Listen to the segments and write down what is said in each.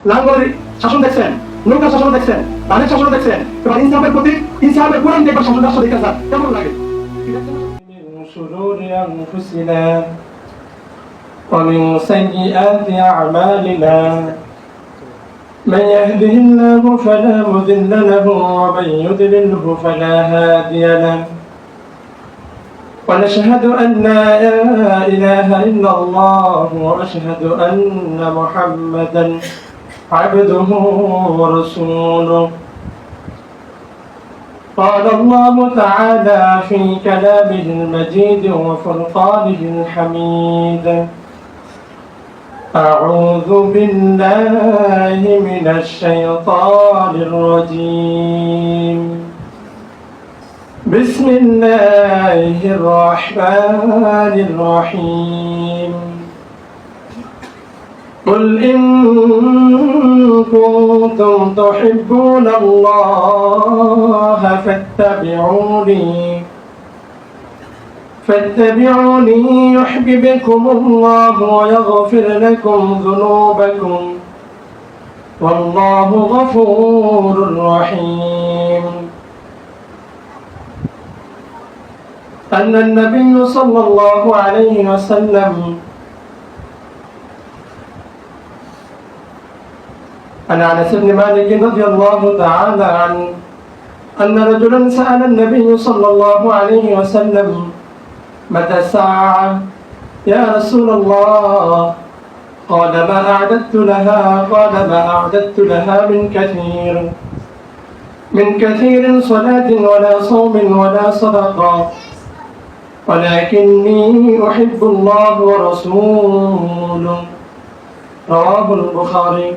লাঙ্গলের শাসন দেখছেন নৌকা শাসন দেখছেন ধানের শাসন দেখছেন এবার ইনসাফের প্রতি ইনসাফের কোরআন দেখবার শাসন রাষ্ট্র দেখে স্যার কেমন লাগে من شرور أنفسنا ومن سيئات أعمالنا من يهده الله فلا مضل له ومن يضلله فلا هادي له ونشهد أن لا إله إلا الله وأشهد أن محمدا عبده ورسوله قال الله تعالى في كلامه المجيد وفرقانه الحميد أعوذ بالله من الشيطان الرجيم. بسم الله الرحمن الرحيم. قل إن كنتم تحبون الله فاتبعوني فاتبعوني يحببكم الله ويغفر لكم ذنوبكم. والله غفور رحيم. أن النبي صلى الله عليه وسلم عن انس بن مالك رضي الله تعالى عنه أن رجلا سأل النبي صلى الله عليه وسلم متى الساعة؟ يا رسول الله قال ما أعددت لها قال ما أعددت لها من كثير. من كثير صلاة ولا صوم ولا صدقة. ولكني أحب الله ورسوله. رواه البخاري.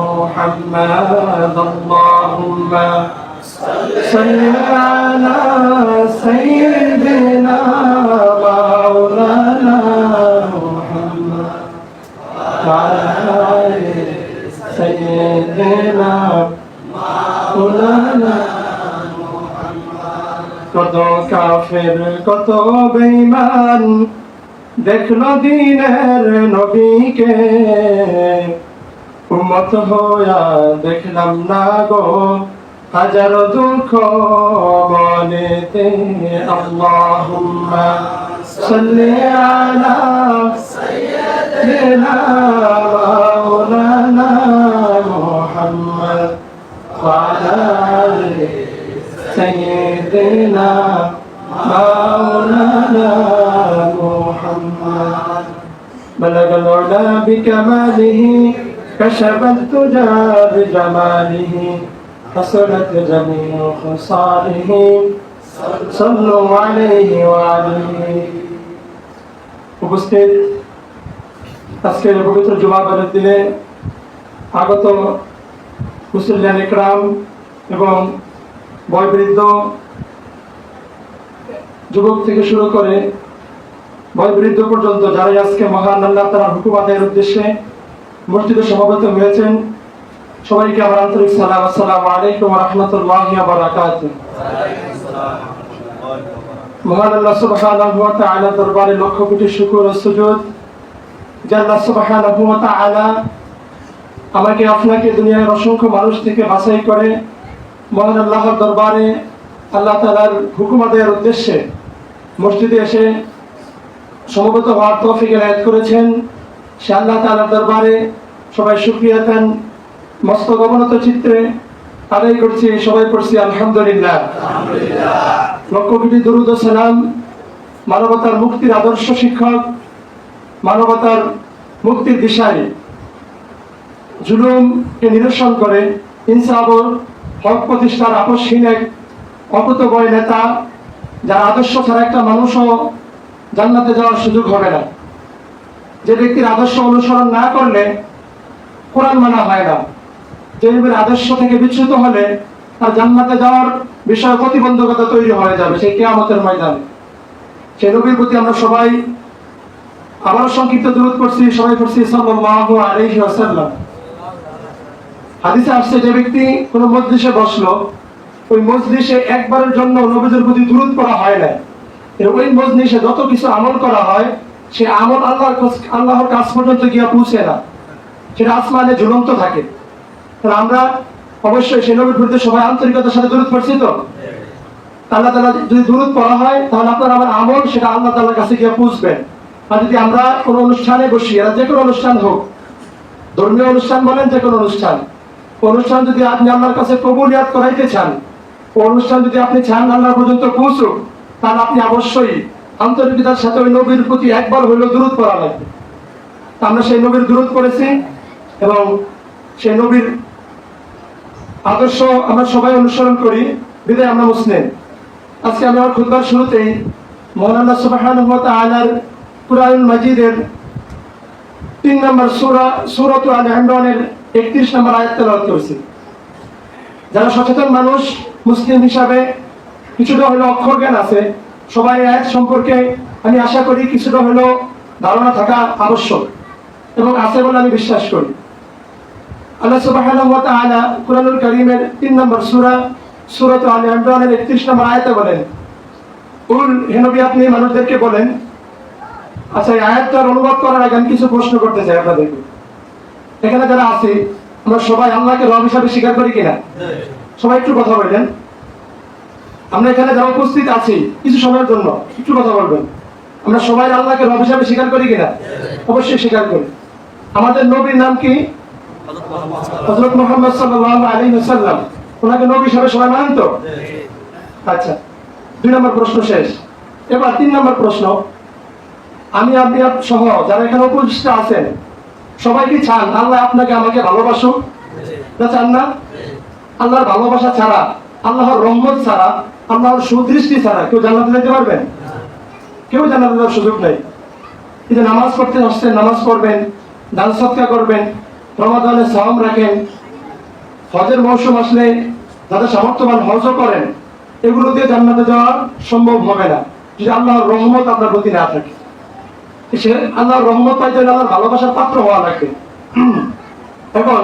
اللهم صل على سيدنا مولانا محمد وعلى آل سيدنا مولانا কত কাফের কত বেঈমান দেখলো দিনের নবীকে উম্মত হইয়া দেখলাম না গো হাজারো দুঃখ মনেতে আল্লাহুম্মা সাল্লি আলা সাইয়্যিদিনা মাওলানা মুহাম্মদ ওয়া আলা আলি সাইয়্যিদিনা مولانا محمد بلغ العلا بكماله كشف الدجى بجماله حصلت جميع خصاله صلوا عليه وعليه উপস্থিত আজকের পবিত্র জুমাবারের দিনে আগত মুসলিয়ান ইকরাম এবং বয়বৃদ্ধ যুবক থেকে শুরু করে বয়বৃদ্ধ পর্যন্ত যারাই আজকে মহান আল্লাহ তার হুকুম আদায়ের উদ্দেশ্যে মসজিদে সমাবেত হয়েছেন। সবাইকে আমার আন্তরিক সালাম। আসসালামু আলাইকুম রহমতুল্লাহ মহান আল্লাহ সুবহানাহু ওয়া তাআলা দরবারে লক্ষ কোটি শুকর ও সুজুদ। যে আল্লাহ সুবহানাহু ওয়া তাআলা আমাকে, আপনাকে, দুনিয়ার অসংখ্য মানুষ থেকে বাছাই করে, মহান আল্লাহর দরবারে আল্লাহ তাআলার হুকুম আদায়ের উদ্দেশ্যে মসজিদে এসে সমবেত হওয়ার তৌফিক এনায়েত করেছেন। সে আল্লাহ তাআলার দরবারে সবাই শুকরিয়া দেন মস্ত অবনত চিত্রে আদায় করছি সবাই পড়ছি আলহামদুলিল্লাহ। লক্ষ কোটি দরুদ সালাম। মানবতার মুক্তির আদর্শ শিক্ষক মানবতার মুক্তির দিশায় জুলুমকে নিরসন করে ইনসাফ ও হক প্রতিষ্ঠার আপসহীন এক অকুতবয় নেতা যার আদর্শ ছাড়া একটা মানুষও জান্নাতে যাওয়ার সুযোগ হবে না। যে ব্যক্তির আদর্শ অনুসরণ না করলে কোরআন মানা হয় না। যে নবীর আদর্শ থেকে বিচ্যুত হলে তার জান্নাতে যাওয়ার বিষয়ে প্রতিবন্ধকতা তৈরি হয়ে যাবে সেই কেয়ামতের ময়দানে। সেই নবীর প্রতি আমরা সবাই আবারও সংক্ষিপ্ত দূরত করছি সবাই করছি সাল্লাল্লাহু আলাইহি ওয়াসাল্লাম। হাদিসে আসছে যে ব্যক্তি কোনো মজলিসে বসল, ওই মজলিসে একবারের জন্য নবীদের প্রতি দূরত করা হয় না ওই মজলিসে যত কিছু আমল করা হয় সে আমল আল্লাহর আল্লাহর কাছ পর্যন্ত গিয়া পৌঁছে না। সেটা আসমানে ঝুলন্ত থাকে। তাহলে আমরা অবশ্যই সেই নবীর প্রতি সবাই আন্তরিকতার সাথে দূরত পড়ছি তো? আল্লাহ তালা যদি দূরত পড়া হয়, তাহলে আপনার আমার আমল সেটা আল্লাহ তালার কাছে গিয়ে পৌঁছবেন আর যদি আমরা কোনো অনুষ্ঠানে বসি, এরা যে কোনো অনুষ্ঠান হোক, ধর্মীয় অনুষ্ঠান বলেন যে কোনো অনুষ্ঠান অনুষ্ঠান যদি আপনি আল্লাহর কাছে কবুলিয়াত করাইতে চান, অনুষ্ঠান যদি আপনি চান আল্লাহ পর্যন্ত পৌঁছুক, তাহলে আপনি অবশ্যই আন্তরিকতার সাথে ওই নবীর প্রতি একবার হইলেও দূরত পড়া লাগবে। আমরা সেই নবীর দূরত করেছি এবং সেই নবীর আদর্শ আমরা সবাই অনুসরণ করি, বিদায় আমরা মুসলিম। আজকে আমি আমার খুদবার শুরুতেই মৌলানা সুবাহান আলার কুরআনুল মাজিদের তিন নম্বর সূরা, সূরাত আল ইমরানের 31 নম্বর আয়াত তেলাওয়াত করেছি। যারা সচেতন মানুষ, মুসলিম হিসাবে কিছুটা হলো অক্ষর জ্ঞান আছে সবাই আয়াত সম্পর্কে আমি আশা করি কিছুটা হলো ধারণা থাকা আবশ্যক এবং আছে বলে আমি বিশ্বাস করি। আল্লাহ তাআলা কুরআনুল কারীমের 3 নম্বর সূরা সূরাত আল ইমরানের 31 নম্বর আয়াতে বলেন উল হেনবী আপনি মানুষদেরকে বলেন আচ্ছা এই আয়াতটার অনুবাদ করার আগে আমি কিছু প্রশ্ন করতে চাই আপনাদেরকে। এখানে যারা আছে আমরা সবাই আল্লাহকে রব হিসাবে স্বীকার করি কিনা? সবাই একটু কথা বললেন আমরা এখানে যারা উপস্থিত আছি, কিছু সময়ের জন্য একটু কথা বলবেন। আমরা সবাই আল্লাহকে রব হিসাবে স্বীকার করি কিনা? অবশ্যই স্বীকার করি। আমাদের নবীর নাম কি? হযরত মুহাম্মদ ওয়াসাল্লাম। ওনাকে নবী হিসাবে সবাই আচ্ছা দুই নম্বর প্রশ্ন শেষ। এবার তিন নম্বর প্রশ্ন। আমি, আপনি আপ- সহ যারা এখানে উপস্থিত আছেন, সবাই কি চান আল্লাহ আপনাকে আমাকে ভালোবাসুক? না চান না? আল্লাহর ভালোবাসা ছাড়া, আল্লাহর রহমত ছাড়া আল্লাহর সুদৃষ্টি ছাড়া কেউ জান্নাতে যেতে পারবেন? কেউ জান্নাতে যাওয়ার সুযোগ নেই। যে নামাজ পড়তে আসছেন, নামাজ পড়বেন, দান সৎকার করবেন রমাদানে সাওম রাখেন, হজের মৌসুম আসলে যাদের সামর্থ্যবান হজও করেন, এগুলো দিয়ে জান্নাতে যাওয়া সম্ভব হবে না। যদি আল্লাহর রহমত আপনার প্রতি না থাকে। সে আল্লাহর রহমত পাইতে হলে আল্লাহর ভালোবাসার পাত্র হওয়া লাগবে এখন,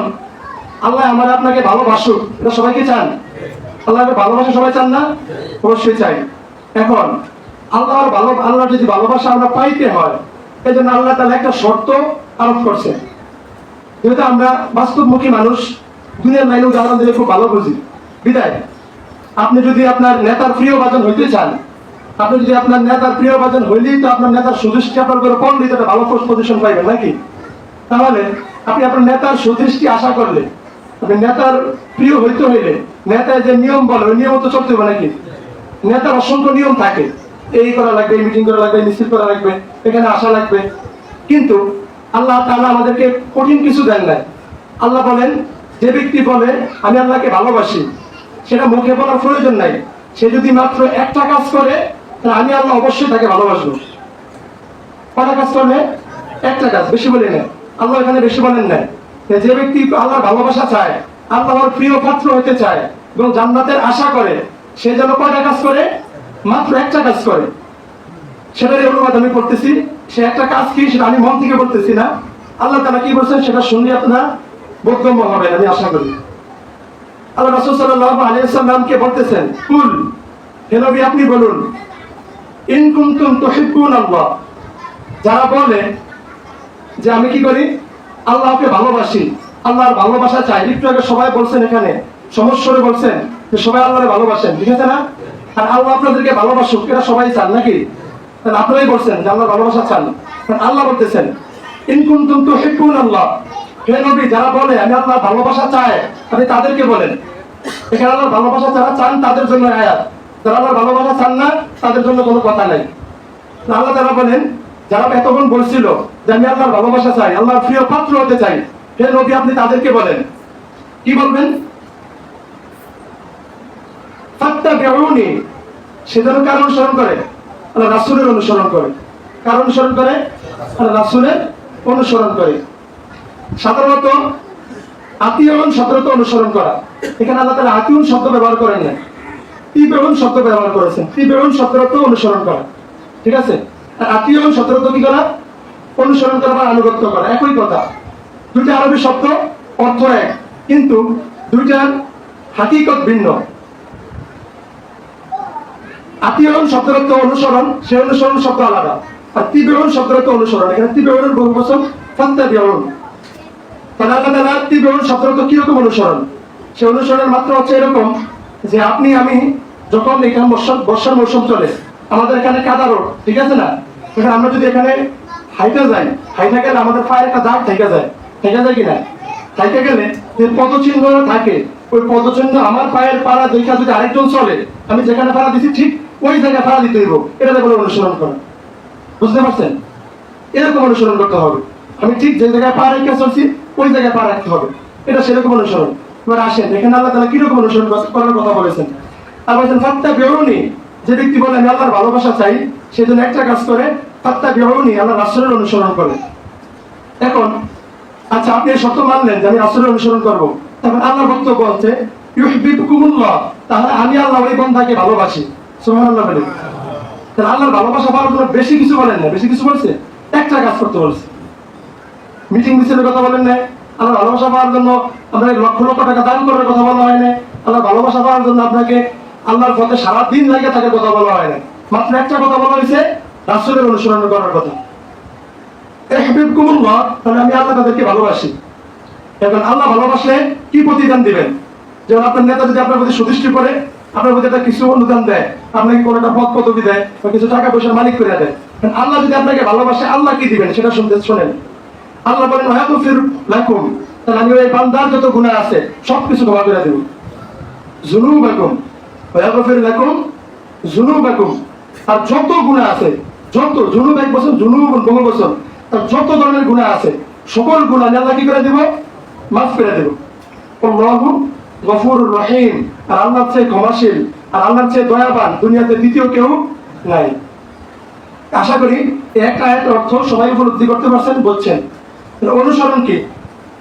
আল্লাহ আমার আপনাকে ভালোবাসুক, এটা সবাইকে চান। আল্লাহকে ভালোবাসা সবাই চান না? অবশ্যই চাই। এখন, আল্লাহর ভালো আল্লাহর যদি ভালোবাসা আমরা পাইতে হয় এই জন্য আল্লাহ তাহলে একটা শর্ত আরোপ করছে। যেহেতু আমরা বাস্তবমুখী মানুষ, দুনিয়ার লাইনে উদাহরণ দিলে খুব ভালো বুঝি। বিদায়। আপনি যদি আপনার নেতার প্রিয় বাজন হইতে চান, আপনি যদি আপনার নেতার প্রিয় বাজন হইলেই তো আপনার নেতার সুদৃষ্টি আপনার করে কম তো একটা ভালো পোস্ট পজিশন পাইবেন, নাকি? তাহলে আপনি আপনার নেতার সুদৃষ্টি আশা করলে নেতার প্রিয় হইতে হইলে নেতায় যে নিয়ম বলে, ওই নিয়ম তো চলতে হবে নাকি? নেতার অসংখ্য নিয়ম থাকে। এই করা লাগবে মিটিং করা লাগবে মিছিল করা লাগবে, এখানে আসা লাগবে। কিন্তু আল্লাহ তাআলা আমাদেরকে কঠিন কিছু দেন নাই। আল্লাহ বলেন, যে ব্যক্তি বলে, আমি আল্লাহকে ভালোবাসি সেটা মুখে বলার প্রয়োজন নাই। সে যদি মাত্র একটা কাজ করে, তাহলে আমি আল্লাহ অবশ্যই তাকে ভালোবাসবো। কটা কাজ করলে? একটা কাজ, বেশি বলি না আল্লাহ এখানে বেশি বলেন না যে ব্যক্তি আল্লাহর ভালোবাসা চায়, আল্লাহর প্রিয় পাত্র হতে চায় এবং জান্নাতের আশা করে, সে যেন কয়টা কাজ করে? মাত্র একটা কাজ করে। সেটারই অনুবাদ আমি করতেছি সে একটা কাজ কি, সেটা আমি মন থেকে করতেছি না। আল্লাহ তারা কি বলছেন? সেটা শুনলে আপনার বোধগম্য হবে আমি আশা করি। আল্লাহ রাসূল আলাইহি ওয়াসাল্লামকে বলতেছেন, কুল, হে নবী, আপনি বলুন, ইন কুনতুম তুহিব্বুন আল্লাহ যারা বলে যে আমি কি করি? আল্লাহকে ভালোবাসি। আল্লাহর ভালোবাসা চাই। একটু আগে সবাই বলছেন এখানে সমস্যরে বলছেন যে সবাই আল্লাহরে ভালোবাসেন, ঠিক আছে না? আর আল্লাহ আপনাদেরকে ভালোবাসুক, এটা সবাই চান নাকি? আপনারাই বলছেন যে আল্লাহর ভালোবাসা চান। আল্লাহ বলতেছেন, ইন কুনতুম তুহিব্বুন আল্লাহ। হে নবী, যারা বলে, আমি আল্লাহর ভালোবাসা চাই, আপনি তাদেরকে বলেন। এখানে আল্লাহর ভালোবাসা যারা চান, তাদের জন্য আয়াত। যারা আল্লাহর ভালোবাসা চান না, তাদের জন্য কোনো কথা নাই। আল্লাহ তারা বলেন যারা এতক্ষণ বলছিল যে আমি আল্লাহর ভালোবাসা চাই, আল্লাহর প্রিয় পাত্র হতে চাই, হে নবী, আপনি তাদেরকে বলেন। কি বলবেন? কার আল্লাহ রাসূলের অনুসরণ করে। অনুসরণ করে? আল্লাহ রাসূলের অনুসরণ করে। সাধারণত আত্মীয়ন শব্দটা অনুসরণ করা। এখানে আল্লাহ তারা আত্মীয়ন শব্দ ব্যবহার করেন না তীব্রণ শব্দ ব্যবহার করেছেন। অনুসরণ করা। ঠিক আছে? আর আত্মীয়ন শব্দটা কি করা? অনুসরণ করা বা আনুগত্য করা। একই কথা। দুইটা আরবি শব্দ অর্থ এক। কিন্তু দুইটার হাকিকত ভিন্ন। শব্দরত্ব অনুসরণ, সে অনুসরণ শব্দ আলাদা। আর তীব্রণ শব্দরত্ব অনুসরণ। এখানে বহু বছর ফত্তা বিহরণ তাহলে তীব্রণ শব্দরত্ব কীরকম অনুসরণ? সে অনুসরণের মাত্রা হচ্ছে এরকম যে আপনি, আমি যখন এখানে বর্ষা বর্ষার মৌসুম চলে, আমাদের এখানে কাদা রোড ঠিক আছে না? এখানে আমরা যদি এখানে হাইটা যাই, হাইটা গেলে আমাদের পায়ের একটা দাগ থেকে যায়। থেকে যায় কিনা? থেকে গেলে যে পদচিহ্ন থাকে, ওই পদচিহ্ন আমার পায়ের পাড়া দেখা যদি আরেকজন চলে, আমি যেখানে পাড়া দিচ্ছি ঠিক ওই জায়গায় পাড়া দিতে হইব। এটা বলে অনুসরণ করা। বুঝতে পারছেন? এরকম অনুসরণ করতে হবে। আমি ঠিক যে জায়গায় পা রেখে চলছি, ওই জায়গায় পা রাখতে হবে। এটা সেরকম অনুসরণ। এবার আসেন এখানে আল্লাহ তালা কীরকম অনুসরণ করার কথা বলেছেন। আর বলছেন ফাত্তা বেরোনি যে ব্যক্তি বলে, আমি আল্লাহর ভালোবাসা চাই, সে জন্য একটা কাজ করে আল্লাহ অনুসরণ করে। এখন আচ্ছা আপনি মানলেন যে আমি অনুসরণ করব। আল্লাহর বক্তব্য হচ্ছে ইউহিব্বুকুমুল্লাহ তাহলে আমি আল্লাহ ওই বন্ধাকে ভালোবাসি। বলে তাহলে আল্লাহর ভালোবাসা পাওয়ার জন্য বেশি কিছু বলেন না, বেশি কিছু বলছে? একটা কাজ করতে বলছে। মিটিং মিছিলের কথা বলেন না আল্লাহ ভালোবাসা পাওয়ার জন্য আপনাকে লক্ষ লক্ষ টাকা দান করার কথা বলা হয় না আল্লাহ ভালোবাসা পাওয়ার জন্য আপনাকে আল্লাহর পথে সারাদিন লাগে তাকে কথা বলা হয় না মাত্র একটা কথা বলা হয়েছে রাসুলের অনুসরণ করার কথা। এহবিব কুমুল্লাহ তাহলে আমি আল্লাহ তাদেরকে ভালোবাসি। এখন আল্লাহ ভালোবাসলে কি প্রতিদান দিবেন? যেমন আপনার নেতা যদি আপনার প্রতি সদৃষ্টি করে, আপনার প্রতি একটা কিছু অনুদান দেয়, আপনাকে কোনো একটা পদ পদবি দেয় বা কিছু টাকা পয়সার মালিক করে দেয় আল্লাহ যদি আপনাকে ভালোবাসে, আল্লাহ কি দিবেন সেটা শুনতে শোনেন। আল্লাহ বলেন ওয়াকুফির লাকুম তাহলে আমি ওই বান্দার যত গুনাহ আছে সব কিছু ক্ষমা করে দেব। জুনুবাকুম ওয়াকুফির লাকুম জুনুবাকুম আর যত গুনাহ আছে যত জুনুব এক বছর জুনুব বহু বছর, তার যত ধরনের গুনাহ আছে, সকল আমি আল্লাহ কি করে দেব? মাফ করে দেব। আল্লাহু গফুরুর রহিম। আর আল্লাহর চেয়ে ক্ষমাশীল, আর আল্লাহর চেয়ে দয়াবান দুনিয়াতে দ্বিতীয় কেউ নাই। আশা করি এই একটা আয়াতের অর্থ সবাই উপলব্ধি করতে পারছেন তাহলে অনুসরণ কি?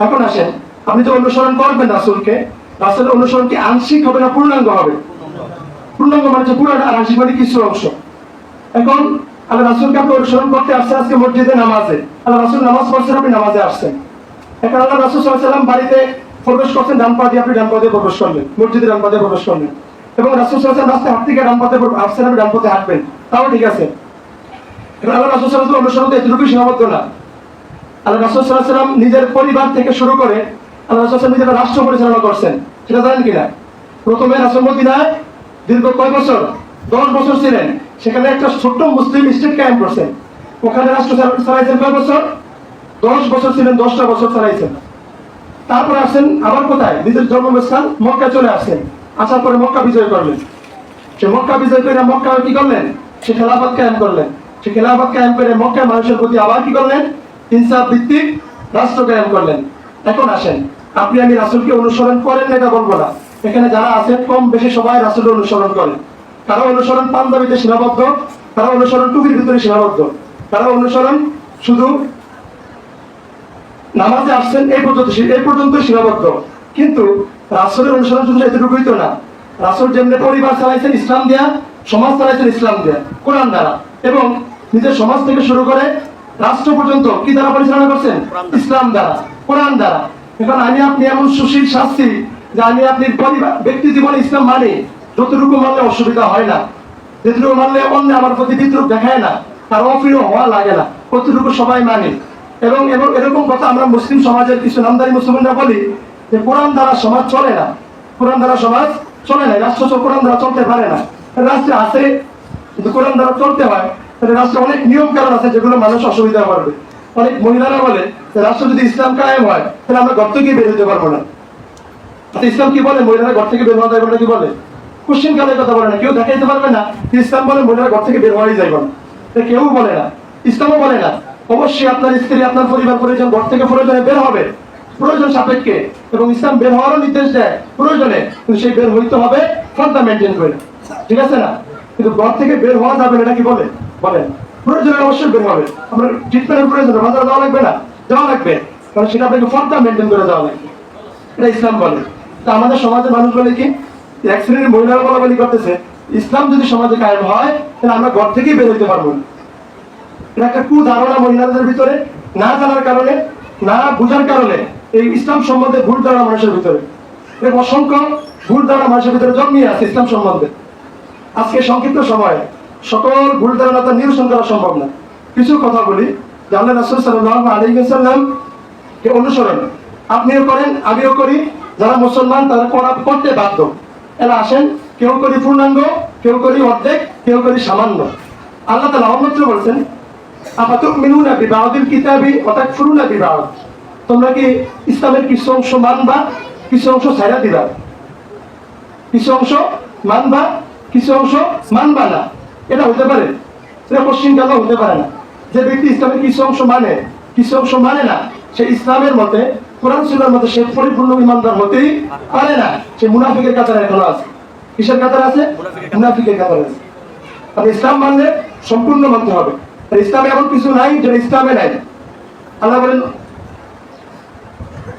এখন আসেন। আপনি তো অনুসরণ করবেন রাসুলকে। রাসুলের অনুসরণ কি আংশিক হবে না পূর্ণাঙ্গ হবে? পূর্ণাঙ্গ মানে হচ্ছে পুরো আর আংশিক মানে কিছু অংশ? এখন আল্লাহ রাসুলকে আপনি অনুসরণ করতে আজকে মসজিদে নামাজে। আল্লাহ রাসুল নামাজ পড়ছেন, আপনি নামাজে আসছেন। এখন আল্লাহ রাসুল সাল্লাম বাড়িতে প্রবেশ করছেন দিয়ে আপনি দিয়ে প্রবেশ করলেন, মসজিদে দিয়ে প্রবেশ করলেন। এবং রাসুল সাল্লাম রাস্তায় ডান পাতে আসছেন আপনি হাঁটবেন। তাও ঠিক আছে। এবার আল্লাহ রাসুল সাল্লাম অনুসরণ তো এতটুকুই সীমাবদ্ধ না। আল্লাহ রাসুল সাল্লাম নিজের পরিবার থেকে শুরু করে আল্লাহ রাসুল নিজের রাষ্ট্র পরিচালনা করছেন। সেটা জানেন কিনা? প্রথমে রাসুল মদিনায় দীর্ঘ কয় বছর? দশ বছর ছিলেন। সেখানে একটা ছোট্ট মুসলিম স্টেট কায়েম করছেন ওখানে রাষ্ট্র চালাইছেন কয় বছর? দশ বছর ছিলেন, দশটা বছর চালাইছেন। তারপর আসেন আবার কোথায়? নিজের জন্মস্থান মক্কা চলে আসেন আসার পরে মক্কা বিজয় করলেন। সে মক্কা বিজয় করে মক্কা কি করলেন? সে খেলাফত কায়েম করলেন। সে খেলাফত কায়েম করে মক্কা মানুষের প্রতি আবার কি করলেন? ইনসাফ ভিত্তিক রাষ্ট্র কায়েম করলেন। এখন আসেন। আপনি আমি রাসুলকে অনুসরণ করেন এটা বলব না। এখানে যারা আছেন, কম বেশি সবাই রাসুলের অনুসরণ করেন। কারও অনুসরণ পাঞ্জাবিতে সীমাবদ্ধ কারও অনুসরণ টুপির ভিতরে সীমাবদ্ধ। কারও অনুসরণ শুধু নামাজে আসছেন এই পর্যন্ত এই পর্যন্ত সীমাবদ্ধ। কিন্তু রাসুলের অনুসরণ শুধু এতটুকুই তো না। রাসুল যেমনি পরিবার চালাইছেন ইসলাম দেয়া সমাজ চালাইছেন ইসলাম দেয়া কোরআন দ্বারা। এবং নিজের সমাজ থেকে শুরু করে রাষ্ট্র পর্যন্ত কি দ্বারা পরিচালনা করছেন? ইসলাম দ্বারা কোরআন দ্বারা। এখন আমি আপনি এমন সুশীল শাস্তি যে আমি আপনি পরিবার ব্যক্তি জীবনে ইসলাম মানে। যতটুকু মানলে অসুবিধা হয় না যেটুকু মানলে অন্য আমার প্রতি বিদ্রুপ দেখায় না তার অপ্রিয় হওয়া লাগে না কতটুকু সবাই মানে। এবং এবং এরকম কথা আমরা মুসলিম সমাজের কিছু নামদারি মুসলমানরা বলি যে কোরআন দ্বারা সমাজ চলে না। কোরআন দ্বারা সমাজ চলে না রাষ্ট্র কোরআন দ্বারা চলতে পারে না। রাষ্ট্রে আছে কিন্তু কোরআন দ্বারা চলতে হয়। তাহলে রাষ্ট্রে অনেক নিয়ম কারণ আছে যেগুলো মানুষ অসুবিধা করবে। অনেক মহিলারা বলে যে রাষ্ট্র যদি ইসলাম কায়েম হয় তাহলে আমরা ঘর থেকে বের হতে পারব না। আচ্ছা, ইসলাম কি বলে? মহিলারা ঘর থেকে বের হওয়া যাবে কি বলে? কোশ্চিন কালের কথা বলে না, কেউ দেখাইতে পারবে না, ইসলাম বলে মহিলারা ঘর থেকে বের হওয়াই যাবে না কেউ বলে না, ইসলামও বলে না। অবশ্যই আপনার স্ত্রী, আপনার পরিবার, পরিজন ঘর থেকে প্রয়োজনে বের হবে। প্রয়োজন সাপেক্ষে, এবং ইসলাম বের হওয়ারও নির্দেশ দেয় প্রয়োজনে। কিন্তু সেই বের হইতে হবে ফর্দা মেনটেন করে। ঠিক আছে না? কিন্তু ঘর থেকে বের হওয়া যাবে এটা কি বলে? বলেন। প্রয়োজনে অবশ্যই বের হবে। আপনার ট্রিটমেন্টের প্রয়োজনে বাজারে যাওয়া লাগবে না? যাওয়া লাগবে। কারণ সেটা আপনাকে ফর্দা মেনটেন করে যাওয়া লাগবে। এটা ইসলাম বলে। তা আমাদের সমাজের মানুষ বলে কি? এক শ্রেণির মহিলারা বলা বলি করতেছে, ইসলাম যদি সমাজে কায়েম হয়, তাহলে আমরা ঘর থেকেই বের হইতে পারব। এটা একটা কুধারণা মহিলাদের ভিতরে, না জানার কারণে, না বুঝার কারণে, এই ইসলাম সম্বন্ধে ভুল ধারণা মানুষের ভিতরে। এরকম অসংখ্য ভুল ধারণা মানুষের ভিতরে জন্মিয়ে আছে ইসলাম সম্বন্ধে। আজকে সংক্ষিপ্ত সময়ে, সকল ভুল ধারণা তো নিরসন করা সম্ভব না। কিছু কথা বলি যে রাসূল সাল্লাল্লাহু আলাইহি কে অনুসরণ, আপনিও করেন, আমিও করি, যারা মুসলমান তারা করা করতে বাধ্য। এরা আসেন, কেউ করি পূর্ণাঙ্গ, কেউ করি অর্ধেক, কেউ করি সামান্য। আল্লাহ তালা অন্যত্র বলছেন আপাতুমিনুনা বিবাদিল কিতাবি ওয়া তাকফুরুনা বিবাদ তোমরা কি ইসলামের কিছু অংশ মানবা, কিছু অংশ ছাইড়া দিবা? কিছু অংশ মানবা, কিছু অংশ মানবা না? এটা হতে পারে। এটা পশ্চিম কালো হতে পারে না। যে ব্যক্তি ইসলামের কিছু অংশ মানে কিছু অংশ মানে না, সে ইসলামের মতে কোরআন সুন্নার মতে সে পরিপূর্ণ ইমানদার হতেই পারে না সে মুনাফিকের কাতারে এখনো আছে কিসের কাতারে আছে মুনাফিকের কাতারে আছে আপনি ইসলাম মানলে সম্পূর্ণ মানতে হবে আর ইসলামে এমন কিছু নাই যেটা ইসলামে নাই আল্লাহ বলেন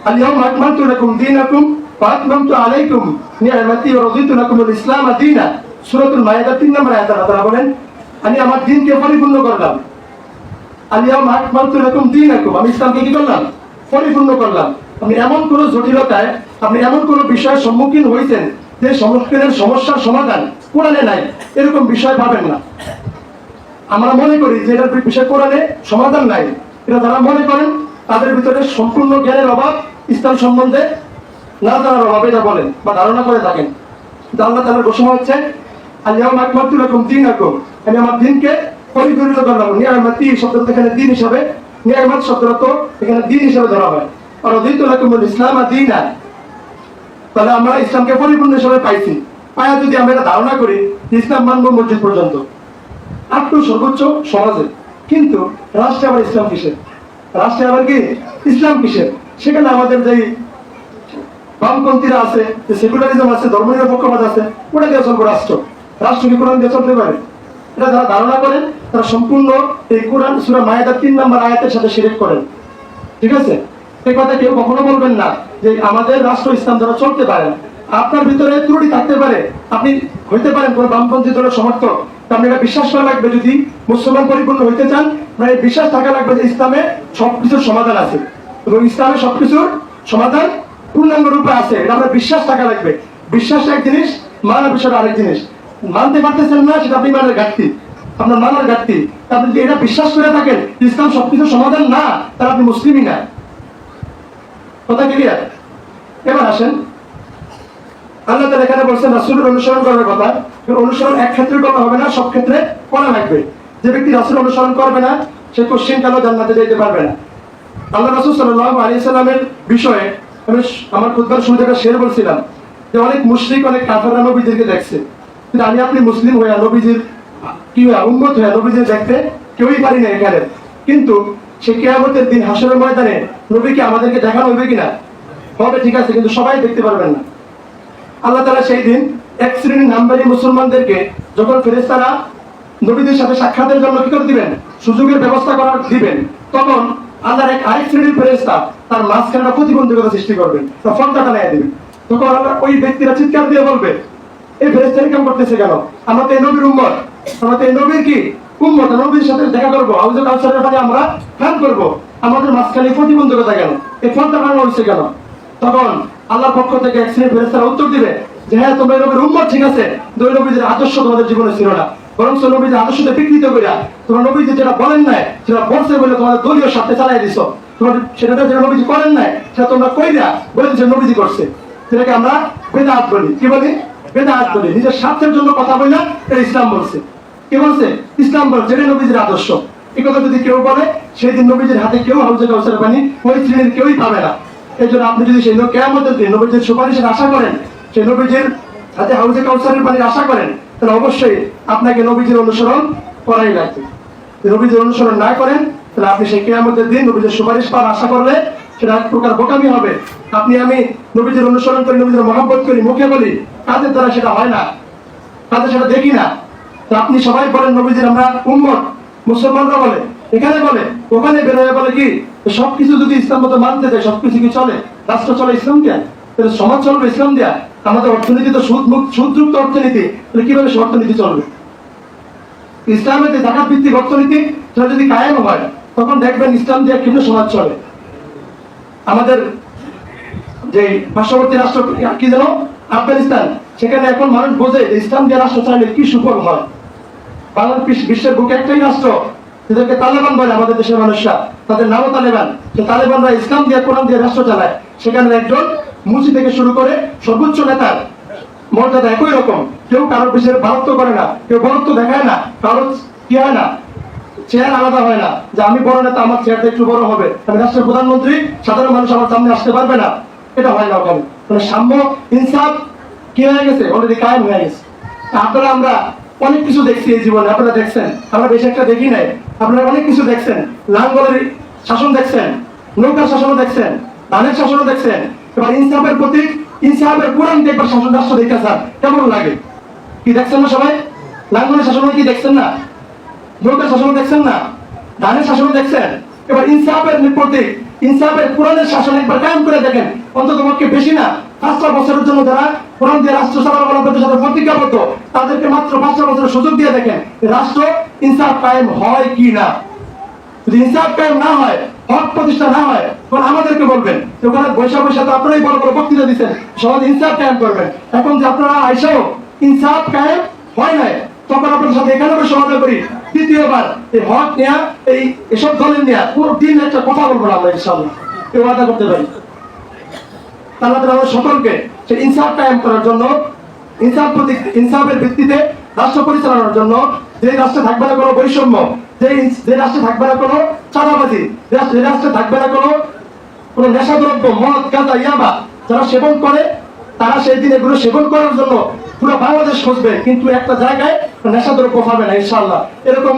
اليوم أكملت لكم دينكم وأتممت عليكم نعمتي ورضيت لكم الإسلام دينا سورة المائدة তিন নম্বর আয়াত আল্লাহ তাআলা বলেন আমি আমার দিনকে পরিপূর্ণ করলাম আলিয়াম আকমালতু লাকুম দীনাকুম আমি ইসলামকে কি করলাম পরিপূর্ণ করলাম। আপনি এমন কোন জটিলতায়, আপনি এমন কোন বিষয়ের সম্মুখীন হয়েছেন যে সম্মুখীনের সমস্যার সমাধান কোরআনে নাই। এরকম বিষয় পাবেন না। আমরা মনে করি যে এটার বিষয় কোরআনে সমাধান নাই। এটা যারা মনে করেন, তাদের ভিতরে সম্পূর্ণ জ্ঞানের অভাব, ইসলাম সম্বন্ধে না জানার অভাব, এটা বলেন বা ধারণা করে থাকেন। আল্লাহ তাআলার ঘোষণা হচ্ছে আল্লাহ আকমাতু দিন দীনাকুম। আমি আমার দিনকে পরিপূর্ণ করলাম। নিয়ামতি শব্দটা এখানে দিন হিসাবে নিয়ামত শব্দটা তো এখানে দিন হিসাবে ধরা হয়। আর অদিত লাকুমুল ইসলাম আর দিন তাহলে আমরা ইসলামকে পরিপূর্ণ হিসাবে পাইছি। পায়া যদি আমরা এটা ধারণা করি, ইসলাম মানবো মসজিদ পর্যন্ত। আর তো সর্বোচ্চ সমাজে। কিন্তু রাষ্ট্রে আবার ইসলাম কিসের? রাষ্ট্রে আবার কি? ইসলাম কিসের? সেখানে আমাদের যে বামপন্থীরা আছে, যে সেকুলারিজম আছে ধর্ম নিরপেক্ষবাদ আছে, ওটা দিয়ে চলবে রাষ্ট্র। রাষ্ট্র কি কোরআন দিয়ে চলতে পারে? এটা যারা ধারণা করেন, তারা সম্পূর্ণ এই কোরআন সুরা মায়েদা তিন নম্বর আয়াতের সাথে সিলেক্ট করেন। ঠিক আছে? এই কথা কেউ কখনো বলবেন না যে আমাদের রাষ্ট্র ইসলাম দ্বারা চলতে পারে আপনার ভিতরে ত্রুটি থাকতে পারে। আপনি হইতে পারেন কোন বামপন্থী দলের সমর্থক। আপনি এটা বিশ্বাস করা লাগবে যদি মুসলমান পরিপূর্ণ হইতে চান মানে এই বিশ্বাস থাকা লাগবে যে ইসলামে সবকিছুর সমাধান আছে। এবং ইসলামে সবকিছুর সমাধান পূর্ণাঙ্গ রূপে আছে। এটা আপনার বিশ্বাস থাকা লাগবে। বিশ্বাস এক জিনিস মানার বিষয়টা আরেক জিনিস। মানতে পারতেছেন না, সেটা আপনি মানের ঘাটতি। আপনার মানার ঘাটতি। আপনি যদি এটা বিশ্বাস করে থাকেন, ইসলাম সবকিছুর সমাধান না, তাহলে আপনি মুসলিমই না। কথা ক্লিয়ার এবার আসেন। আল্লাহ তাআলা এখানে বলছেন, রাসূলের অনুসরণ করার কথা। অনুসরণ এক ক্ষেত্রে করা হবে না, সব ক্ষেত্রে করা লাগবে। যে ব্যক্তি রাসূল অনুসরণ করবে না, সে কোশ্চিন কালো জান্নাতে যেতে পারবে না। আল্লাহ রাসূল সাল্লাল্লাহু আলাইহি সাল্লামের বিষয়ে আমি আমার খুতবার শুরুতে একটা শের বলছিলাম যে অনেক মুশরিক, অনেক কাফেররা নবীদেরকে দেখছে। কিন্তু আমি আপনি মুসলিম হয়ে নবীজির কি উম্মত হয়ে নবীজির দেখতে কেউই পারি না এখানে। কিন্তু সে কেয়ামতের দিন হাসরের ময়দানে নবীকে আমাদেরকে দেখানো হবে কিনা? হবে, ঠিক আছে, কিন্তু সবাই দেখতে পারবেন না। আল্লাহ তালা সেই দিন এক শ্রেণির নামদারি মুসলমানদেরকে যখন ফেরেস্তারা নবীদের সাথে সাক্ষাতের জন্য কি করে দিবেন? সুযোগের ব্যবস্থা করার দিবেন। তখন আল্লাহর এক আরেক শ্রেণির ফেরেস্তা তার মাঝখানে প্রতিবন্ধকতা সৃষ্টি করবেন তার ফলটাটা নিয়ে দিবেন। তখন আল্লাহ ওই ব্যক্তিরা চিৎকার দিয়ে বলবে এই ফেরেস্তারি কাম করতেছে কেন? আমরা তো এই নবীর উম্মত। আমরা তো এই নবীর কি? উম্মত নবীর সাথে দেখা করব। আউজে কাউসারের পাশে আমরা ফ্যান করব। আমাদের মাঝখানে প্রতিবন্ধকতা কেন? এই ফলটা বানানো হয়েছে কেন? তখন আল্লাহর পক্ষ থেকে এক শ্রেণির ফেরেস্তারা উত্তর দিবে যে হ্যাঁ তোমরা নবীর উম্মত ঠিক আছে দুই নবীদের আদর্শ তোমাদের জীবনে ছিল না। বরং নবীদের আদর্শতে বিকৃত করিয়া তোমরা নবীজি যেটা বলেন নাই, সেটা বলছে বলে তোমাদের দলীয় স্বার্থে চালাই দিছো। তোমার সেটা যেটা নবীজি করেন নাই, সেটা তোমরা কইরা বলে যে নবীজি করছে। সেটাকে আমরা বেদাত বলি। কি বলি? বেদাত বলি, নিজের স্বার্থের জন্য কথা বলি না এটা ইসলাম বলছে। কি বলছে? ইসলাম বলছে, এটা নবীজির আদর্শ। এই কথা যদি কেউ বলে সেই দিন নবীজির হাতে কেউ হাউজে কাউসার পানি ওই শ্রেণির কেউই পাবে না। এই জন্য আপনি যদি সেই কেয়ামতের দিন নবীজির সুপারিশের আশা করেন, সেই নবীজির হাতে হাউজে কাউসারের পানির আশা করেন, তাহলে অবশ্যই আপনাকে নবীজির অনুসরণ করাই লাগবে। নবীজির অনুসরণ না করেন, তাহলে আপনি সেই কেয়ামতের দিন নবীজির সুপারিশ পাওয়ার আশা করলে সেটা এক প্রকার বোকামি হবে। আপনি আমি নবীজির অনুসরণ করি নবীজির মহাব্বত করি, মুখে বলি কাজের দ্বারা সেটা হয় না। কাজে সেটা দেখি না। আপনি সবাই বলেন নবীজির আমরা উম্মত, মুসলমানরা বলে, এখানে বলে, ওখানে বের হয়ে বলে কি সবকিছু যদি ইসলাম মতো মানতে দেয়, সবকিছু কি চলে? রাষ্ট্র চলে ইসলাম কেন তাহলে সমাজ চলবে ইসলাম দেয়া। আমাদের অর্থনীতি তো সুদ সুদযুক্ত অর্থনীতি, তাহলে কীভাবে সে অর্থনীতি চলবে? ইসলামের যে জাকাত ভিত্তিক অর্থনীতি, সেটা যদি কায়েম হয়, তখন দেখবেন ইসলাম দিয়ে কেমন সমাজ চলে। আমাদের যে পার্শ্ববর্তী রাষ্ট্র কি যেন, আফগানিস্তান, সেখানে এখন মানুষ বোঝে যে ইসলাম দিয়ে রাষ্ট্র চাইলে কি সুফল হয়। বাংলাদেশ বিশ্বের বুকে একটাই রাষ্ট্র, যেদেরকে তালেবান বলে আমাদের দেশের মানুষরা। তাদের নামও তালেবান। যে তালেবানরা ইসলাম দিয়ে, কোরআন দিয়ে রাষ্ট্র চালায়। সেখানে একজন মুচি থেকে শুরু করে সর্বোচ্চ নেতার মর্যাদা একই রকম। কেউ কারোর পিছনে ভারত্ব করে না, কেউ বরত্ব দেখায় না কারোর কি হয় না। চেয়ার আলাদা হয় না। যে আমি বড় নেতা, আমার চেয়ারটা একটু বড় হবে। আমি রাষ্ট্রের প্রধানমন্ত্রী, সাধারণ মানুষ আমার সামনে আসতে পারবে না। এটা হয় না ওখানে। মানে সাম্য, ইনসাফ কি হয়ে গেছে অলরেডি কায়েম হয়ে গেছে। আপনারা আমরা অনেক কিছু দেখছি এই জীবনে, আপনারা দেখছেন। আমরা বেশি একটা দেখি নাই। আপনারা অনেক কিছু দেখছেন। লাঙ্গলের শাসন দেখছেন, নৌকার শাসনও দেখছেন, ধানের শাসনও দেখছেন। এবার ইনসাফের প্রতীক, ইনসাফের কোরআন দিয়ে একবার শাসন রাষ্ট্র দেখতে স্যার, কেমন লাগে? কি দেখছেন না সবাই? লাঙ্গলের শাসন কি দেখছেন না? নৌকার শাসন দেখছেন না? ধানের শাসন দেখছেন? এবার ইনসাফের প্রতীক ইনসাফের কোরআনের শাসন একবার কায়েম করে দেখেন। অন্তত পক্ষে বেশি না। পাঁচটা বছরের জন্য যারা কোরআন দিয়ে রাষ্ট্র আপনাদের সাথে প্রতিজ্ঞাবদ্ধ তাদেরকে মাত্র পাঁচটা বছরের সুযোগ দিয়ে দেখেন রাষ্ট্র ইনসাফ কায়েম হয় কি না। যদি ইনসাফ কায়েম না হয়, হক প্রতিষ্ঠা না হয় তখন আমাদেরকে বলবেন ওখানে বৈশা বৈশা তো আপনারাই বড় বড় বক্তৃতা দিচ্ছেন, সমাজ ইনসাফ কায়েম করবেন। এখন যে আপনারা আইসাও, ইনসাফ কায়েম হয় নাই, তখন আপনাদের সাথে এখানে সমাধান করি। দ্বিতীয়বার এই হক নেয়া, এই এসব দলের নেয়া, পুরো দিন একটা কথা বলব না আমরা করতে পারি। সকলকে ইনসাফ কায়েম করার জন্য, ইনসাফ প্রতি, ইনসাফের ভিত্তিতে রাষ্ট্র পরিচালনার জন্য যে রাষ্ট্রে থাকবে না কোনো বৈষম্য যে যে রাষ্ট্রে থাকবে না কোনো চাঁদাবাজি, যে রাষ্ট্রে থাকবে না কোনো কোনো নেশাদ্রব্য, মদ, গাঁজা, ইয়াবা, যারা সেবন করে, তারা সেই দিন এগুলো সেবন করার জন্য পুরো বাংলাদেশ খুঁজবে, কিন্তু একটা জায়গায় নেশাদ্রব্য পাবে না ইনশাল্লাহ এরকম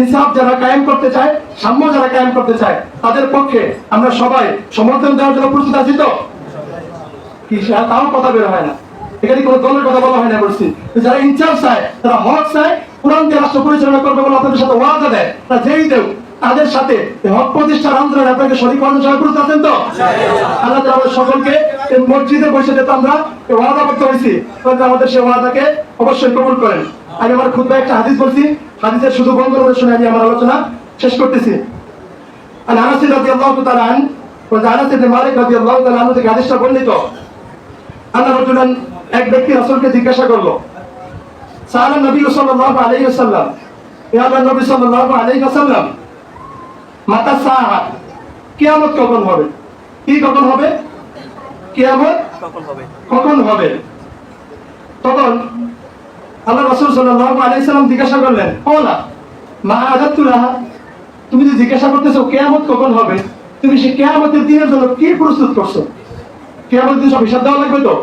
ইনসাফ যারা কায়েম করতে চায়, সাম্য যারা কায়েম করতে চায়, তাদের পক্ষে আমরা সবাই সমর্থন দেওয়ার জন্য প্রস্তুত আছি তো? তাও কথা বের হয় না। এখানে কোনো দলের কথা বলা হয় না, বলছি। যারা ইনচার্জ চায় তারা হক চায় কোরআন দিয়ে রাষ্ট্র পরিচালনা করবে বলে আপনাদের সাথে ওয়াদা দেয়, তা যেই দেও তাদের সাথে হক প্রতিষ্ঠার আন্দোলনে আপনাকে শরীর করানোর সবাই প্রস্তুত আছেন তো? আল্লাহ তাআলা সকলকে মসজিদে বসে যেতে আমরা ওয়াদা করতে হয়েছি আমাদের সেই ওয়াদাকে অবশ্যই কবুল করেন। আমি আমার খুব একটা হাদিস বলছি, হাদিসের শুধু বন্ধ শুনে আমি আমার আলোচনা। শেষ করতেছি। আর আনাসি রাজি আল্লাহ ইবনে মালিক রাজি আল্লাহ তাআলা আনহু থেকে আল্লাহ এক ব্যক্তি রাসূলকে জিজ্ঞাসা করল, সাআলা নবী আল্লাহর নবী সাল্লাল্লাহু মাতা সাআ কিয়ামত কখন হবে? কি কখন হবে? কিয়ামত কখন হবে? তখন আল্লাহ রাসূল সাল্লাল্লাহু আলাইহি সাল্লাম জিজ্ঞাসা করলেন মা তুমি যে জিজ্ঞাসা করতেছো কিয়ামত কখন হবে? তুমি সেই কিয়ামতের দিনের জন্য কি প্রস্তুত করছ? কিয়ামতের দিন সব হিসাব দেওয়া লাগবে তো?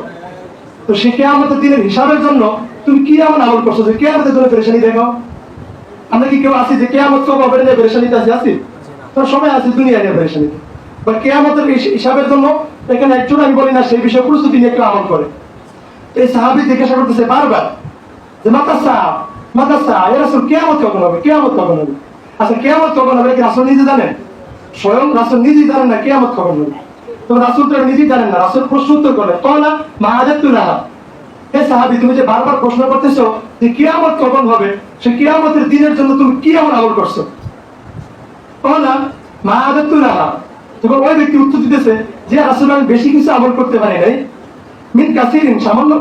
তো সেই কিয়ামতের দিনের হিসাবের জন্য তুমি কি এমন আমল করছ যে কিয়ামতের জন্য পেরেশানি দেখাও? আমরা কি কেউ আছি যে কেয়ামত কবে হবে না পেরেশানিতে আছি? আছি? তো সবাই আছি দুনিয়া নিয়ে পেরেশানিতে বা কেয়ামতের হিসাবের জন্য এখানে একজন আমি বলি না, সেই বিষয়ে প্রস্তুতি নিয়ে কেউ আমল করে। এই সাহাবি জিজ্ঞাসা করতেছে, বারবার, যে মাতা সাহাব মাতা সাহাব এর আসল কেয়ামত কখন হবে? কেয়ামত কখন হবে? আচ্ছা কেয়ামত কখন হবে? কি রাসুল নিজে জানেন? স্বয়ং রাসুল নিজেই জানেন না কেয়ামত কখন হবে। তো রাসুল তো নিজেই জানেন না, রাসুল প্রশ্ন উত্তর করে কলা মা আজাতুল্লাহ হে সাহাবি, তুমি যে বারবার প্রশ্ন করতেছো যে কিয়ামত কখন হবে, সে কিয়ামতের দিনের জন্য তুমি কি আমল করছ? না মা আদাতুল্লাহ তখন ওই ব্যক্তি উত্তর দিতেছে যে আসলে আমি বেশি কিছু আমল করতে পারি নাই। মিন কাসিরিন, সামান্য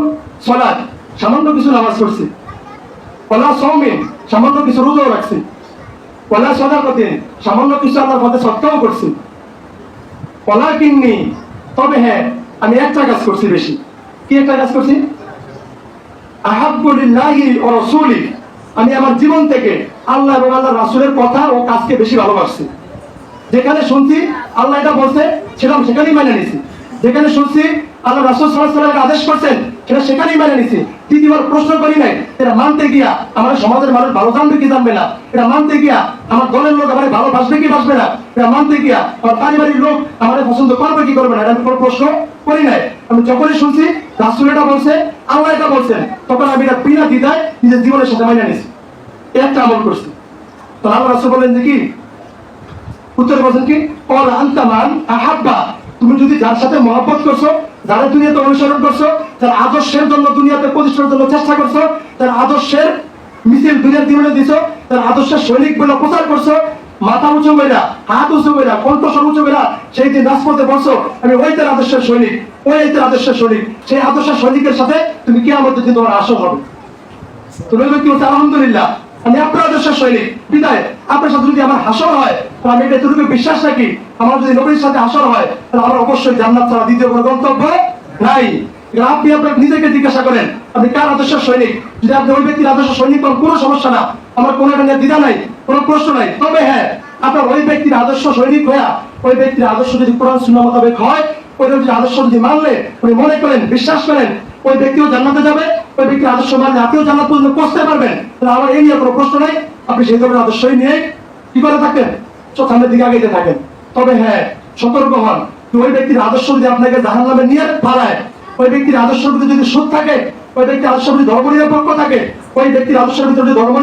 সলাদ, সামান্য কিছু নামাজ পড়ছি। ওলা সৌমিন সামান্য কিছু রোজাও রাখছি। ওলা সদাকতিন সামান্য কিছু আল্লাহর পথে সত্যাও করছি। ওলা কিন্নি তবে হ্যাঁ আমি একটা কাজ করছি বেশি। কি একটা কাজ করছি? আহাব্বুলিল্লাহি ও রাসূলি আমি আমার জীবন থেকে আল্লাহ এবং আল্লাহ রাসূলের কথা ও কাজকে বেশি ভালোবাসছি। যেখানে শুনছি আল্লাহ এটা বলছে, সেটা সেখানেই মেনে নিছি। যেখানে শুনছি আল্লাহ রাসূল ওয়াসাল্লাম আদেশ করছেন, সেটা সেখানেই মেনে নিছি। দ্বিতীয়বার প্রশ্ন করি নাই এটা মানতে গিয়া আমার সমাজের মানুষ ভালো জানবে কি জানবে না? এটা মানতে গিয়া আমার দলের লোক আমার ভালো বাসবে কি বাসবে না? এটা মানতে গিয়া আমার পারিবারিক লোক আমার পছন্দ করবে কি করবে না? এটা আমি কোনো প্রশ্ন করি নাই। আমি যখনই শুনছি রাসূল এটা বলছে, আল্লাহ এটা বলছেন, তখন আমি এটা বিনা দ্বিধায় নিজের জীবনের সাথে মেনে নিছি। একটা আমল করছি। তো আল্লাহ রাসূল বলেন যে কি উত্তর বলছেন কি? অল আন্তামান আহাব্বা। তুমি যদি যার সাথে মহব্বত করছ, যারা দুনিয়াতে অনুসরণ করছ যারা আদর্শের জন্য দুনিয়াতে প্রতিষ্ঠার জন্য চেষ্টা করছ যারা আদর্শের মিছিল দুনিয়ার দিনে দিছো, তার আদর্শের সৈনিক বলে প্রচার করছ, মাথা উঁচু কইরা, হাত উঁচু কইরা, কণ্ঠস্বর উঁচু কইরা সেই দিন রাজপথে বলছো, আমি ওই তার আদর্শের সৈনিক, ওই তার আদর্শের সৈনিক, সেই আদর্শের সৈনিকের সাথে তুমি কি আমাদের তোমার আসর হবে। তুমি ব্যক্তি বলছে আলহামদুলিল্লাহ। আমি আপনার আদর্শের সৈনিক। বিদায়। আপনার সাথে যদি আমার হাসর হয়, তাহলে আমি এটা এতটুকু বিশ্বাস রাখি, আমার যদি নবীর সাথে হাসর হয়, তাহলে আমার অবশ্যই জান্নাত ছাড়া দ্বিতীয় কোনো গন্তব্য নাই। আপনি আপনার নিজেকে জিজ্ঞাসা করেন, আপনি কার আদর্শের সৈনিক? যদি আপনি ওই ব্যক্তির আদর্শ সৈনিক হন, কোনো সমস্যা না। আমার কোনো নিয়ে দ্বিধা নাই, কোনো প্রশ্ন নাই। তবে হ্যাঁ আপনার ওই ব্যক্তির আদর্শ সৈনিক হইয়া, ওই ব্যক্তির আদর্শ যদি কোরআন শূন্য মোতাবেক হয়, ওই ব্যক্তির আদর্শ যদি মানলে, উনি মনে করেন, বিশ্বাস করেন, ওই ব্যক্তিও জান্নাতে যাবে। আদর্শ মানলে আপনিও জান্নাত পর্যন্ত পৌঁছতে পারবেন। তাহলে আমার এই নিয়ে কোনো প্রশ্ন নাই। আপনি সেই ধরনের আদর্শই নিয়ে কি করে থাকেন? দিকে আগে থাকেন। তবে হ্যাঁ সতর্ক হন। ওই ব্যক্তির আদর্শ যদি আপনাকে জাহান নামে নিয়ে পালায়, ওই ব্যক্তির যদি সুদ থাকে, ওই ব্যক্তির ধর্ম নিরপেক্ষ থাকে, ওই ব্যক্তির ভিতরে ধর্ম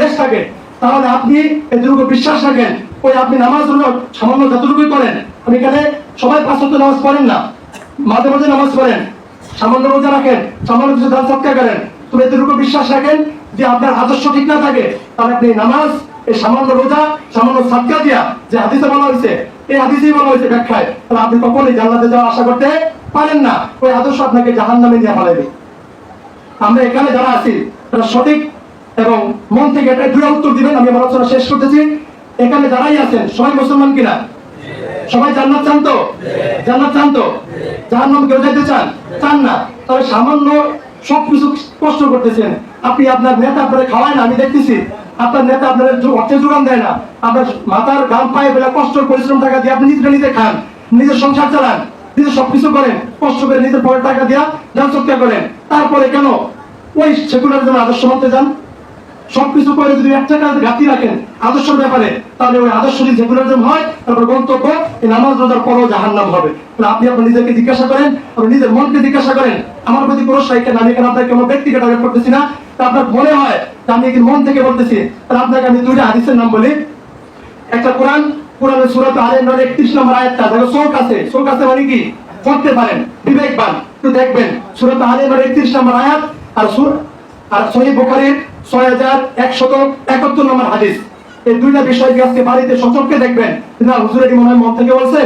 লেশ থাকে, তাহলে আপনি এতটুকু বিশ্বাস রাখেন। ওই আপনি নামাজ সামান্য যতটুকুই করেন। আমি এখানে সবাই পাঁচ নামাজ পড়েন না। মাঝে মাঝে নামাজ পড়েন। সামান্য রোজা রাখেন, সামান্য কিছু দান সৎকার করেন। তুমি এতটুকু বিশ্বাস রাখেন যে আপনার আদর্শ ঠিক না থাকে তাহলে আপনি নামাজ, এই সামান্য রোজা, সামান্য সাদকা দিয়া যে হাদিসে বলা হয়েছে, এই হাদিসেই বলা হয়েছে ব্যাখ্যায়, তাহলে আপনি কখনোই জান্নাতে যাওয়া আশা করতে পারেন না। ওই আদর্শ আপনাকে জাহান নামে নিয়ে ফেলাইবে। আমরা এখানে যারা আছি, তারা সঠিক এবং মন থেকে এটা দৃঢ় উত্তর দিবেন। আমি আমার আলোচনা শেষ করতেছি। এখানে যারাই আছেন, সবাই মুসলমান কিনা? সবাই জান্নাত চান তো? জান্নাত চান তো? জাহান্নাম কেউ যেতে চান? চান না। তবে সামান্য সবকিছু কষ্ট করতেছেন। আপনি আপনার নেতা আপনারা খাওয়ায় না, আমি দেখতেছি। আপনার নেতা আপনার অর্থের যোগান দেয় না। আপনার মাথার গান পায়ে বেলা কষ্ট, পরিশ্রম টাকা দিয়ে আপনি নিজেটা নিজে খান, নিজের সংসার চালান নিজে সবকিছু করেন, কষ্ট করে নিজের পরের টাকা দিয়া যান করেন। তারপরে কেন ওই সেকুলার জন্য আদর্শ মানতে যান সবকিছু করে যদি একটা কাজ ঘাতি রাখেন আদর্শের ব্যাপারে, তাহলে ওই আদর্শ যদি সেকুলারিজম হয়, তারপর গন্তব্য, এই নামাজ রোজার পরও জাহান নাম হবে। তাহলে আপনি আপনার নিজেকে জিজ্ঞাসা করেন, আপনার নিজের মনকে জিজ্ঞাসা করেন, আমার প্রতি কোনো সাইকেল আমি এখানে আপনাকে কোনো ব্যক্তিকে টার্গেট করতেছি না আপনার মনে হয় যে আমি কি মন থেকে বলতেছি, তাহলে আপনাকে আমি দুইটা হাদিসের নাম বলি। একটা কোরআন, কোরআনের সুরাত আলে ইমরান 31 নম্বর আয়াতটা দেখো চোখ আছে চোখ আছে মানে কি? করতে পারেন, বিবেকবান, একটু দেখবেন। সুরাত আলে ইমরান 31 নম্বর আয়াত, আর সুর আর সহিহ বুখারীর 6171 নম্বর হাদিস। এই দুইটা আজকে বাড়িতে দেখবেন? না, হুজুর এটি মনে মন থেকে বলছে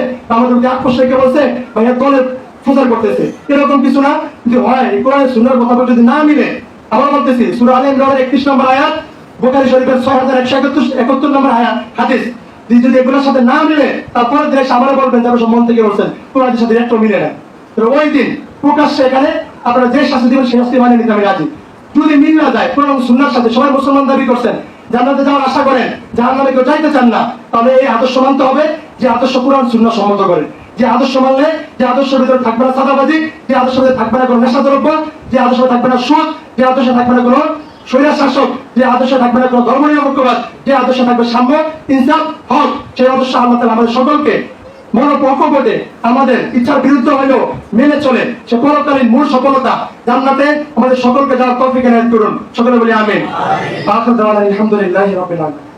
রেখে বলছে এর দলের প্রচার করতেছে? এরকম কিছু না যদি হয়, এই কোরআনের সুন্নাহর কথা যদি না মিলে, আবার বলতেছি, সূরা ইমরানের 31 নম্বর আয়াত, বুখারী শরীফের 6171 নম্বর আয়াত, হাদিস। যদি এগুলোর সাথে না মিলে তারপরে দিনে সামনে বলবেন যারা মন থেকে বলছেন কোরআনের সাথে একটা মিলে না। ওই দিন প্রকাশ্যে এখানে আপনারা যে শাস্তি দিবেন, সেই শাস্তি মানে নিতে আমি রাজি। যদি মিল না যায়, কোরআন সুন্নার সাথে সবাই মুসলমান দাবি করছেন, জান্নাতে যাওয়ার আশা করেন, জাহান্নামে কেউ যাইতে চান না, তাহলে এই আদর্শ মানতে হবে যে আদর্শ কোরআন, সুন্নাহ সম্মত করে। যে আদর্শ মানলে, যে আদর্শের ভিতরে থাকবে না সাদাবাজি, যে আদর্শের ভিতরে থাকবে না কোনো নেশা দ্রব্য যে আদর্শে থাকবে না সুদ, যে আদর্শে থাকবে না কোনো স্বৈরা শাসক যে আদর্শে থাকবে না কোনো ধর্ম নিরপেক্ষবাদ যে আদর্শে থাকবে সাম্য, ইনসাফ, হক, সেই আদর্শ আল্লাহ আমাদের সকলকে মনোপক্ষপটে আমাদের ইচ্ছার বিরুদ্ধে হলেও মেনে চলে সে পরকালীন মূল সফলতা জান্নাতে। আমাদের সকলকে যাওয়ার তফিকে নেন করুন। সকলে বলি আমিন। আলহামদুলিল্লাহি রাব্বিল আলামিন।